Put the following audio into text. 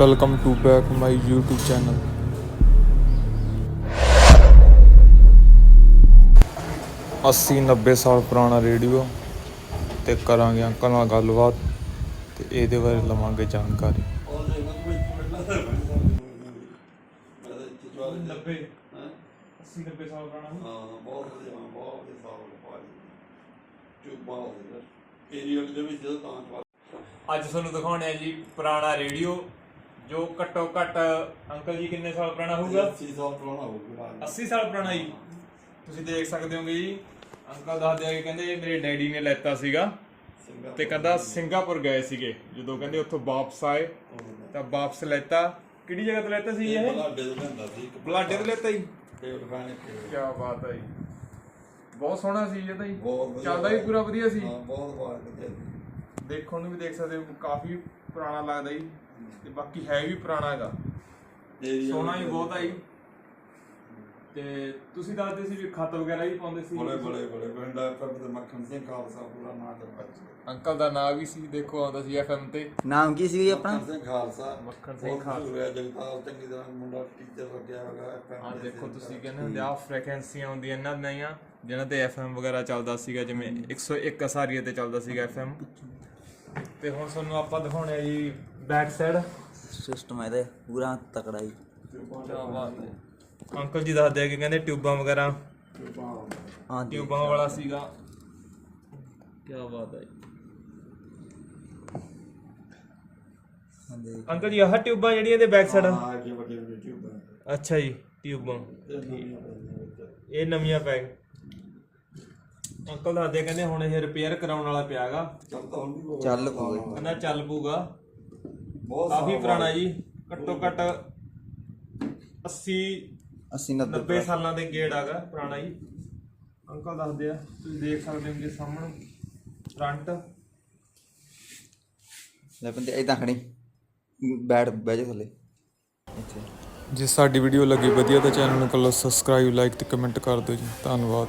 Welcome to back my YouTube channel ਅੱਸੀ 90 ਸਾਲ ਪੁਰਾਣਾ ਰੇਡੀਓ ਤੇ ਕਰਾਂਗੇ ਅੰਕਲ ਨਾਲ ਗੱਲਬਾਤ ਤੇ ਇਹਦੇ ਬਾਰੇ ਲਵਾਂਗੇ ਜਾਣਕਾਰੀ। 90 80 90 ਸਾਲ ਪੁਰਾਣਾ ਅੱਜ ਤੁਹਾਨੂੰ ਦਿਖਾਉਣਾ ਹੈ ਜੀ ਪੁਰਾਣਾ ਰੇਡੀਓ ਜੋ ਘੱਟੋ ਘੱਟ ਅੰਕਲ ਜੀ ਕਿੰਨੇ ਸਾਲ ਪੁਰਾਣਾ ਹੋਊਗਾ? 80 ਸਾਲ ਪੁਰਾਣਾ ਜੀ। ਤੁਸੀਂ ਦੇਖ ਸਕਦੇ ਹੋਗੇ ਜੀ ਅੰਕਲ ਦੱਸਦੇ ਆ ਕਿ ਕਹਿੰਦੇ ਮੇਰੇ ਡੈਡੀ ਨੇ ਲੈਤਾ ਸੀਗਾ ਤੇ ਕਹਿੰਦਾ ਸਿੰਗਾਪੁਰ ਗਏ ਸੀਗੇ। ਜਦੋਂ ਕਹਿੰਦੇ ਉੱਥੋਂ ਵਾਪਸ ਆਏ ਤਾਂ ਵਾਪਸ ਲੈਤਾ। ਕਿਹੜੀ ਜਗ੍ਹਾ ਤੋਂ ਲੈਤਾ ਸੀ ਇਹ? ਬਲਾਡੇ ਤੋਂ ਲੈਤਾ ਜੀ? ਕੀ ਬਾਤ ਹੈ ਜੀ। ਬਹੁਤ ਸੋਹਣਾ ਸੀ ਇਹ ਤਾਂ ਜੀ। ਚੱਲਦਾ ਵੀ ਪੂਰਾ ਵਧੀਆ ਸੀ। ਦੇਖਣ ਨੂੰ ਵੀ ਦੇਖ ਸਕਦੇ ਹੋ ਕਾਫੀ ਪੁਰਾਣਾ ਲੱਗਦਾ ਜੀ ਤੇ ਬਾਕੀ ਹੈ ਵੀ ਪੁਰਾਣਾ ਹੈਗਾ। ਸੋਹਣਾ ਵੀ ਬਹੁਤ ਆ ਜੀ। ਤੇ ਤੁਸੀਂ ਦੱਸਦੇ ਸੀ ਵੀ ਖਤ ਵਗੈਰਾ ਵੀ ਪਾਉਂਦੇ ਸੀ। ਬੜੇ ਬੜੇ ਬੜੇ। ਪਿੰਡਾ ਪ੍ਰਭੂ ਮੱਖਣ ਸਿੰਘ ਖਾਲਸਾ ਪੂਰਾ ਨਾਂ ਕਰ ਅੰਕਲ ਦਾ ਨਾਂ ਵੀ ਸੀ ਦੇਖੋ ਆਉਂਦਾ ਸੀ ਐਫਐਮ ਤੇ। ਨਾਮ ਕੀ ਸੀ ਆਪਣਾ? ਮੱਖਣ ਸਿੰਘ ਖਾਲਸਾ। ਮੱਖਣ ਸਿੰਘ ਖਾਲਸਾ। ਹੈ ਜਗਤਾਰ ਚੰਗੀ ਤਰ੍ਹਾਂ ਮੁੰਡਾ ਟੀਚਰ ਲੱਗਿਆ ਹੋਗਾ ਆ ਦੇ ਦੇਖੋ ਤੁਸੀਂ। ਕਹਿੰਦੇ ਹੁੰਦੇ ਆ ਫ੍ਰੀਕਵੈਂਸੀਆਂ ਹੁੰਦੀਆਂ ਇਹਨਾਂ ਦੀਆਂ ਜਿਹਨਾਂ ਤੇ ਐਫਐਮ ਵਗੈਰਾ ਚੱਲਦਾ ਸੀਗਾ ਜਿਵੇਂ 101 ਅਸਾਰੀਏ ਤੇ ਚੱਲਦਾ ਸੀਗਾ ਐਫਐਮ। ਤੇ ਹੁਣ ਤੁਹਾਨੂੰ ਆਪਾਂ ਦਿਖਾਉਣੇ ਆ ਜੀ ਬੈਕ ਸਾਈਡ ਸਿਸਟਮ ਇਹਦਾ ਪੂਰਾ ਤਕੜਾ ਜੀ। ਅੰਕਲ ਜੀ ਦੱਸਦੇ ਆ ਕਿ ਕਹਿੰਦੇ ਟਿਊਬਾਂ ਵਗੈਰਾ। ਹਾਂ ਟਿਊਬਾਂ ਵਾਲਾ ਸੀਗਾ। ਕੀ ਬਾਤ ਹੈ ਜੀ। ਅੰਕਲ ਜੀ ਆਹ ਟਿਊਬਾਂ ਜਿਹੜੀਆਂ ਇਹਦੇ ਬੈਕ ਸਾਈਡ ਹਾਂ ਅੱਗੇ ਵੱਡੇ ਵੱਡੇ ਟਿਊਬ। ਹੈ ਅੱਛਾ ਜੀ ਟਿਊਬਾਂ। ਇਹ ਨਵੀਆਂ ਪੈ ਅੰਕਲ ਦੱਸਦੇ ਕਹਿੰਦੇ ਹੁਣ ਇਹ ਰਿਪੇਅਰ ਕਰਾਉਣ ਵਾਲਾ ਪਿਆਗਾ। ਚੱਲ ਤਾਂ ਹੁਣ ਵੀ ਬਹੁਤ ਚੱਲ ਪਊਗਾ। ਕਹਿੰਦਾ ਚੱਲ ਪੂਗਾ ਬਹੁਤ ਕਾਫੀ ਸਾਲ ਪੁਰਾਣਾ। ਜੀ। ਘੱਟੋ ਘੱਟ 80 80 90 90 ਸਾਲਾਂ। ਦੇ ਗੇੜ ਆਗਾ ਪੁਰਾਣਾ ਜੀ। ਅੰਕਲ ਦੱਸਦੇ ਆ ਤੁਸੀਂ ਦੇਖ ਸਕਦੇ ਹੋ ਜੀ ਸਾਹਮਣੇ। ਫਰੰਟ ਲੈ ਬੰਦੇ ਇਦਾਂ ਖੜੀ। ਬੈਠ ਬਹਿ ਜਾ ਥੱਲੇ। ਇੱਥੇ। ਜੇ ਸਾਡੀ ਵੀਡੀਓ ਲੱਗੀ ਵਧੀਆ ਤਾਂ ਚੈਨਲ ਨੂੰ ਕਰ ਲਓ ਸਬਸਕ੍ਰਾਈਬ ਲਾਈਕ ਤੇ ਕਮੈਂਟ ਕਰ ਦਿਓ ਜੀ। ਧੰਨਵਾਦ।